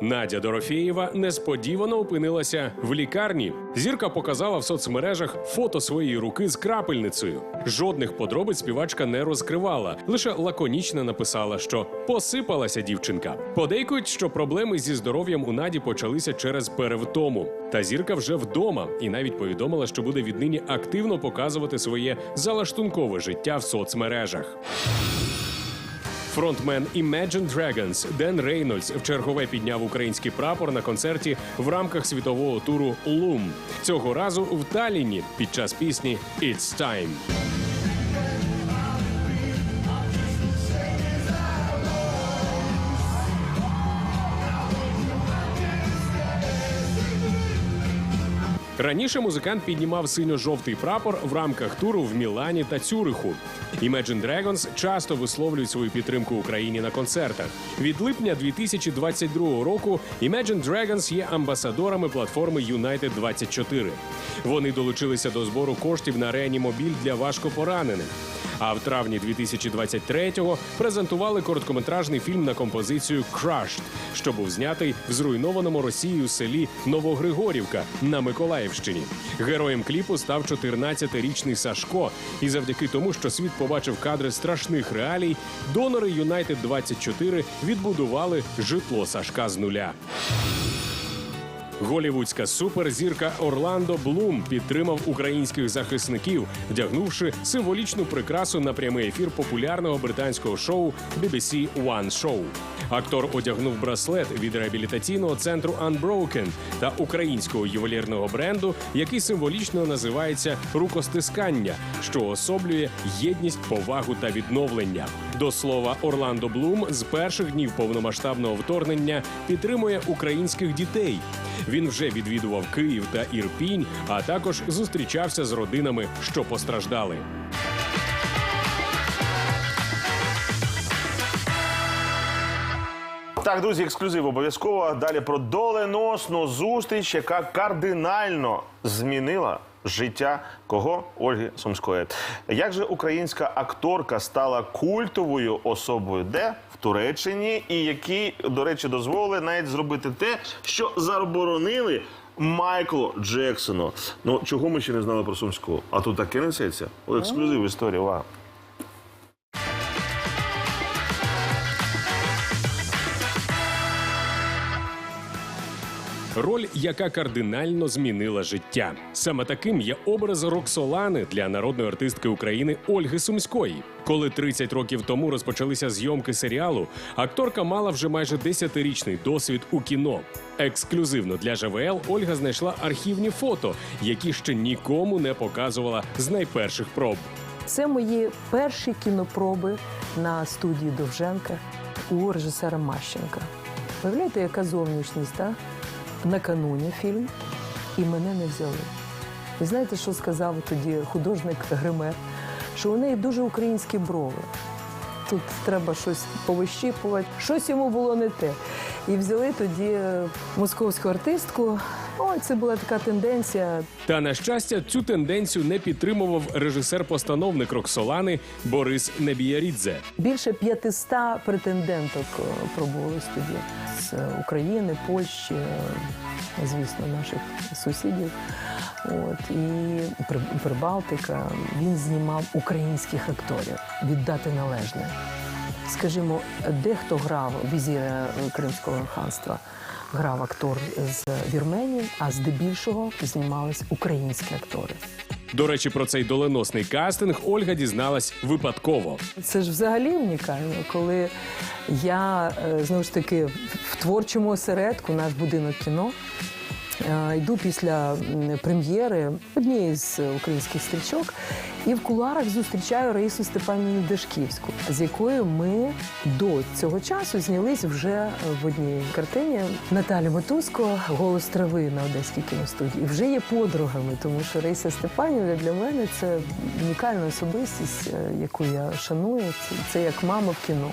Надя Дорофєєва несподівано опинилася в лікарні. Зірка показала в соцмережах фото своєї руки з крапельницею. Жодних подробиць співачка не розкривала, лише лаконічно написала, що посипалася дівчинка. Подейкують, що проблеми зі здоров'ям у Наді почалися через перевтому. Та зірка вже вдома і навіть повідомила, що буде віднині активно показувати своє залаштункове життя в соцмережах. Фронтмен Imagine Dragons Ден Рейнольдс в чергове підняв український прапор на концерті в рамках світового туру Лум. Цього разу в Талліні під час пісні It's Time. Раніше музикант піднімав синьо-жовтий прапор в рамках туру в Мілані та Цюриху. Imagine Dragons часто висловлюють свою підтримку Україні на концертах. Від липня 2022 року Imagine Dragons є амбасадорами платформи United 24. Вони долучилися до збору коштів на реанімобіль для важкопоранених. А в травні 2023-го презентували короткометражний фільм на композицію «Crushed», що був знятий в зруйнованому Росією селі Новогригорівка на Миколаївщині. Героєм кліпу став 14-річний Сашко. І завдяки тому, що світ побачив кадри страшних реалій, донори United 24 відбудували житло Сашка з нуля. Голівудська суперзірка Орландо Блум підтримав українських захисників, вдягнувши символічну прикрасу на прямий ефір популярного британського шоу BBC One Show. Актор одягнув браслет від реабілітаційного центру Unbroken та українського ювелірного бренду, який символічно називається рукостискання, що особлює єдність, повагу та відновлення. До слова, Орландо Блум з перших днів повномасштабного вторгнення підтримує українських дітей. Він вже відвідував Київ та Ірпінь, а також зустрічався з родинами, що постраждали. Так, друзі, ексклюзив обов'язково. Далі про доленосну зустріч, яка кардинально змінила життя кого Ольги Сумської. Як же українська акторка стала культовою особою, де в Туреччині, і які, до речі, дозволили навіть зробити те, що заборонили Майклу Джексону. Ну чого ми ще не знали про Сумську? А тут таке несеться. Ексклюзив історія. Вау. Роль, яка кардинально змінила життя. Саме таким є образ Роксолани для народної артистки України Ольги Сумської. Коли 30 років тому розпочалися зйомки серіалу, акторка мала вже майже 10-річний досвід у кіно. Ексклюзивно для ЖВЛ Ольга знайшла архівні фото, які ще нікому не показувала з найперших проб. Це мої перші кінопроби на студії Довженка у режисера Мащенка. Уявляєте, яка зовнішність, так? Накануні фільм, і мене не взяли. І знаєте, що сказав тоді художник Гример? Що у неї дуже українські брови. Тут треба щось повищіпувати. Щось йому було не те. І взяли тоді е, московську артистку. Ой, це була така тенденція. Та на щастя, цю тенденцію не підтримував режисер-постановник Роксолани Борис Небіярідзе. Більше 500 претенденток е, пробувалось тоді з України, Польщі, е, звісно, наших сусідів. От і При- Прибалтика. Він знімав українських акторів віддати належне. Скажімо, дехто грав візіра Кримського ханства, грав актор з Вірменії, а здебільшого знімались українські актори. До речі, про цей доленосний кастинг Ольга дізналась випадково. Це ж взагалі унікально, коли я е, знову ж таки в творчому осередку, наш будинок кіно. Е, Йду після прем'єри однієї з українських стрічок, І в кулуарах зустрічаю Раїсу Степанівну Дашківську, з якою ми до цього часу знялись вже в одній картині. Наталя Мотузко Голос трави на Одеській кіностудії. Вже є подругами, тому що Раїса Степанівна для мене це унікальна особистість, е, яку я шаную. Це, це як мама в кіно.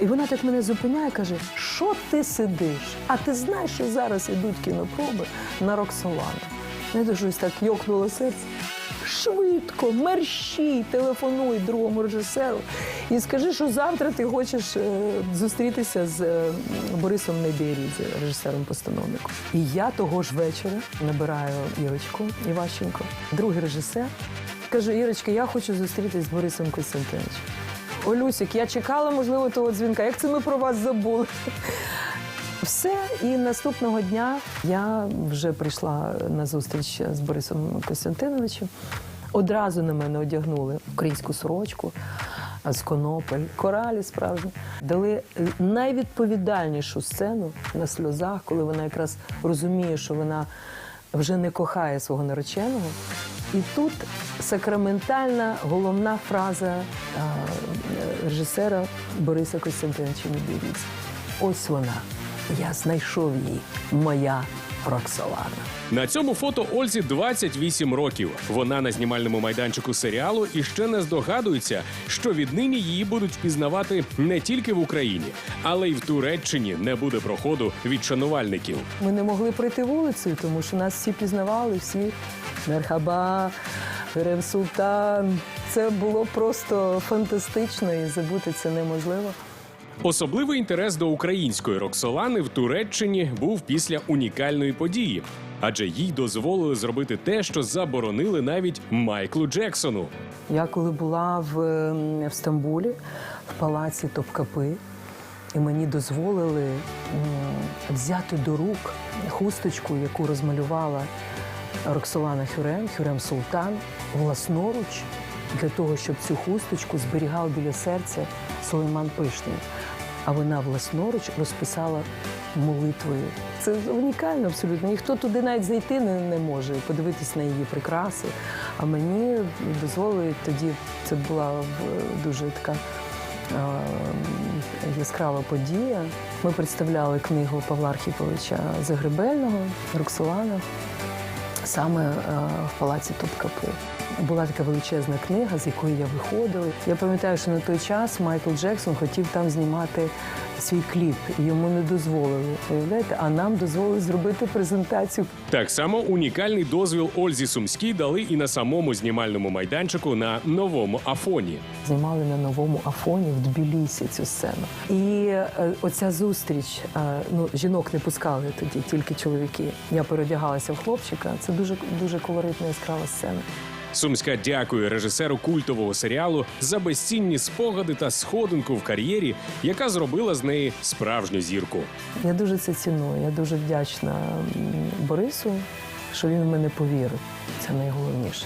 І вона так мене зупиняє, каже: що ти сидиш? А ти знаєш, що зараз ідуть кінопроби на Роксолану? Я дуже так йокнуло серце. Швидко, мерщій, телефонуй другому режисеру і скажи, що завтра ти хочеш е, зустрітися з е, Борисом Небєрідзе, режисером-постановником. І я того ж вечора набираю Ірочку Іващенко, другий режисер. Кажу, Ірочка, я хочу зустрітися з Борисом Костянтиновичем. Олюсік, я чекала, можливо, того дзвінка. Як це ми про вас забули? Все, і наступного дня я вже прийшла на зустріч з Борисом Костянтиновичем. Одразу на мене одягнули українську сорочку з конопель, коралі справжні. Дали найвідповідальнішу сцену на сльозах, коли вона якраз розуміє, що вона вже не кохає свого нареченого. І тут сакраментальна головна фраза режисера Бориса Костянтиновича Медведіця. Ось вона. Я знайшов її. Моя Роксолана. На цьому фото Ользі 28 років. Вона на знімальному майданчику серіалу і ще не здогадується, що віднині її будуть впізнавати не тільки в Україні, але й в Туреччині не буде проходу від шанувальників. Ми не могли пройти вулицею, тому що нас всі пізнавали, всі Мерхаба, Герем Султан. Це було просто фантастично і забути це неможливо. Особливий інтерес до української Роксолани в Туреччині був після унікальної події, адже їй дозволили зробити те, що заборонили навіть Майклу Джексону. Я коли була в, ем, в Стамбулі, в палаці Топкапи, і мені дозволили взяти до рук хусточку, яку розмалювала Роксолана Хюрем, Хюрем Султан, власноруч, для того, щоб цю хусточку зберігав біля серця Сулейман Пишний. А вона власноруч розписала молитвою. Це унікально абсолютно. Ніхто туди навіть зайти не, не може, подивитись на її прикраси. А мені дозволили тоді, це була дуже така е, яскрава подія. Ми представляли книгу Павла Архіповича Загребельного Роксолана саме е, в палаці Топкапи. Була така величезна книга, з якої я виходила. Я пам'ятаю, що на той час Майкл Джексон хотів там знімати свій кліп, йому не дозволили. Уявляєте, а нам дозволили зробити презентацію. Так само унікальний дозвіл Ользі Сумській дали і на самому знімальному майданчику на новому Афоні. Знімали на новому Афоні в Тбілісі цю сцену. І е, оця зустріч, е, ну жінок не пускали тоді, тільки чоловіки. Я переодягалася в хлопчика. Це дуже дуже колоритна яскрава сцена. Сумська дякує режисеру культового серіалу за безцінні спогади та сходинку в кар'єрі, яка зробила з неї справжню зірку. Я дуже це ціную. Я дуже вдячна Борису, що він в мене повірив. Це найголовніше.